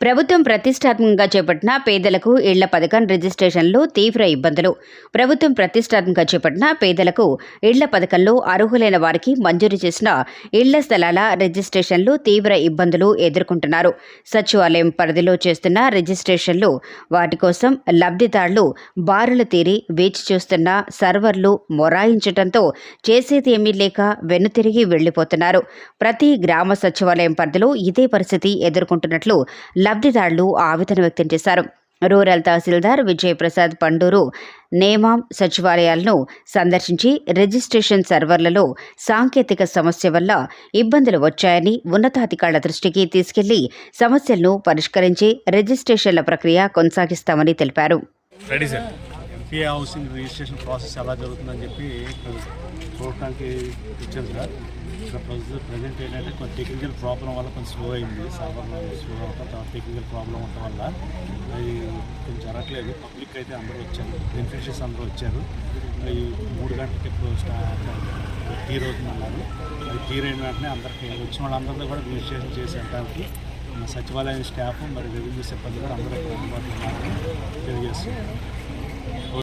ప్రభుత్వం ప్రతిష్టాత్మకంగా చేపట్టిన పేదలకు ఇళ్ళ పథకం రిజిస్ట్రేషన్లో తీవ్ర ఇబ్బందులు. ప్రభుత్వం ప్రతిష్టాత్మకంగా చేపట్టిన పేదలకు ఇళ్ళ పథకంలో అర్హులైన వారికి మంజూరు చేసిన ఇళ్ళ స్థలాల రిజిస్ట్రేషన్లు తీవ్ర ఇబ్బందులు ఎదుర్కొంటున్నారు. సచివాలయం పరిధిలో చేస్తున్న రిజిస్ట్రేషన్లు వాటి కోసం లబ్ధిదారులు బారులు తీరి వేచి చూస్తున్న సర్వర్లు మొరాయించడంతో చేసేది ఏమీ లేక వెనుతిరిగి వెళ్ళిపోతున్నారు ప్రతి గ్రామ సచివాలయం పరిధిలో ఇదే పరిస్థితి ఎదుర్కొంటున్నట్లు లబ్ధిదారులు ఆవేదన వ్యక్తం చేశారు. రూరల్ తహసీల్దార్ విజయప్రసాద్ పండూరు నేమాం సచివాలయాలను సందర్శించి రిజిస్ట్రేషన్ సర్వర్లలో సాంకేతిక సమస్య వల్ల ఇబ్బందులు వచ్చాయని ఉన్నతాధికారుల దృష్టికి తీసుకెళ్ళి సమస్యలను పరిష్కరించి రిజిస్ట్రేషన్ల ప్రక్రియ కొనసాగిస్తామని తెలిపారు. రెడీ సార్ పే హౌసింగ్ రిజిస్ట్రేషన్ ప్రాసెస్ ఎలా జరుగుతుందని చెప్పి చూడటానికి ఇచ్చాను సార్ ఇక్కడ ప్రజెంట్ ప్రజెంట్ ఏంటంటే కొంచెం టెక్నికల్ ప్రాబ్లం వల్ల కొంచెం స్లో అయింది. సాధారణంగా స్లో అవటం టెక్నికల్ ప్రాబ్లం ఉండటం వల్ల అది కొంచెం జరగట్లేదు. పబ్లిక్ అయితే అందరూ వచ్చారు. బెనిఫిషరీస్ అందరూ వచ్చారు. ఈ మూడు గంటలకి ఇప్పుడు స్టార్ట్ తీర్ అవుతుందన్నారు. అది తీర్ అయిన వెంటనే అందరికీ వచ్చిన వాళ్ళందరితో కూడా రిజిస్ట్రేషన్ చేసి వెళ్ళడానికి సచివాలయం స్టాఫ్ మరి రెవెన్యూ సిబ్బంది కూడా అందరూ అందుబాటులో ఉన్నారని తెలియజేస్తున్నారు